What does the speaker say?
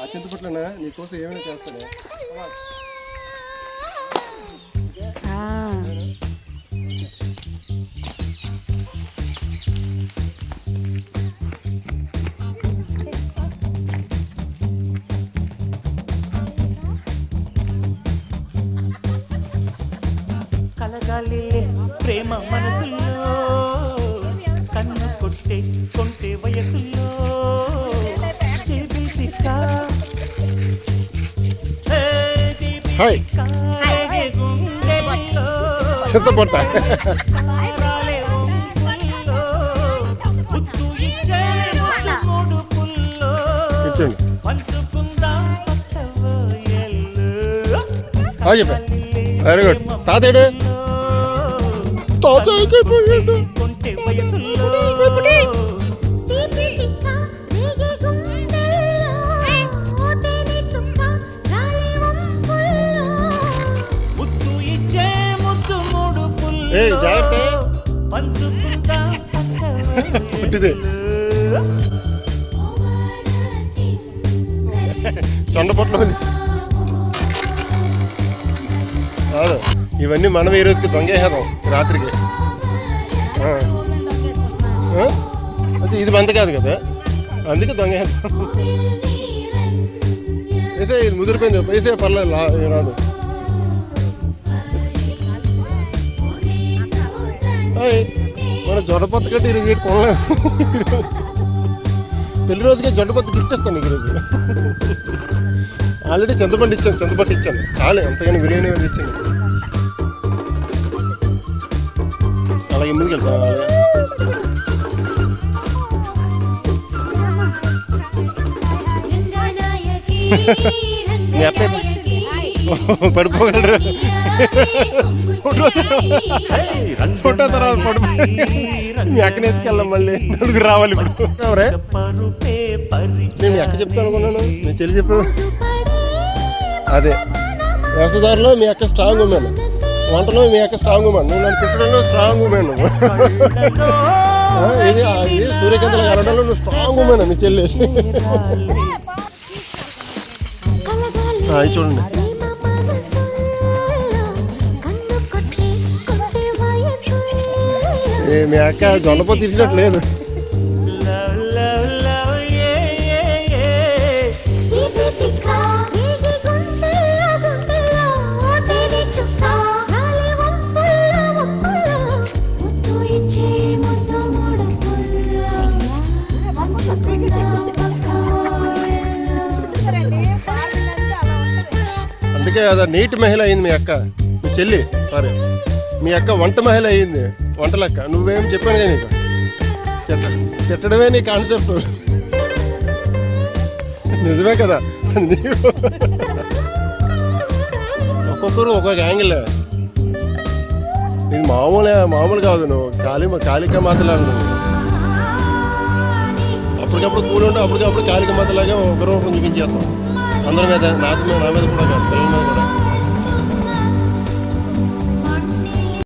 ఆ చింతపట్లనా? నీకోసం ఏమైనా చేస్తానే. కలగాలి ప్రేమ మనసుల్లో. కన్ను కొట్టే కొంటే పంచుకుందాం పట్టవోయల్లో. బాగా చెప్పా వెరీ గుడ్ తాతయ్యడు తాతయ్యకి పోయాడు చొండపొట్లు కాదు ఇవన్నీ మనం ఈ రోజుకి దొంగేసేద్దాం రాత్రికి? అచ్చా, ఇది బంద కాదు కదా? అందుకే దొంగేద్దాం వేసే ఇది ముదిరిపోయింది వేసే పర్లేదు రాదు. మన జొండపత్త కట్టి ఇది వీటి కొనలేము పెళ్లి రోజుకే జొండపత్త గిఫ్ట్ ఇస్తాను నీకు ఈరోజు ఆల్రెడీ చింతపండు ఇచ్చాను చింతపండు ఇచ్చాను చాలే అంతగాని బిర్యానీ అది ఇచ్చాను అలాగే ముందుకు వెళ్తాను అలాగే మీ అత్త పడిపోగలరు. ఫోటో తర్వాత పడిపో మీ అక్కని ఎత్తుకెళ్ళాం మళ్ళీ. నలుగురు రావాలి ఇప్పుడు. ఎవరే? నేను మీ అక్క చెప్తాను అనుకున్నాను. మీ చెల్లి చెప్పు. అదే. వ్యవసాయదారులో మీ అక్క స్ట్రాంగ్ ఉమెన్ వంటలో మీ అక్క స్ట్రాంగ్ ఉమెన్ నువ్వు నన్ను తిట్టడంలో స్ట్రాంగ్ ఉమెన్ ఇది ఇది సూర్యకాంతలు కలడంలో నువ్వు స్ట్రాంగ్ ఉమెన్ మీ చెల్లి చూడండి. మీ అక్క జొన్నపో తీసినట్టు లేదు అందుకే కదా నీటి మహిళ అయింది మీ అక్క మీ చెల్లి సారీ. మీ అక్క వంట మహిళ అయింది. వంట లెక్క నువ్వేం చెప్పాను కానీ నీకు. తిట్టడమే నీ కాన్సెప్ట్ నిజమే కదా? ఒక్కొక్కరు ఒక్కొక్క యాంగిల్ ఇది మామూలే మామూలు కాదు నువ్వు. కాలి కాళిక మాతలాగా నువ్వు. అప్పటికప్పుడు కూలి ఉంటే అప్పటికప్పుడు కాళిక మాతలాగా ఒక రూపం చూపించేస్తాం. అందరి మీద నాకు నా మీద కూడా కాదు పిల్లల మీద కూడా.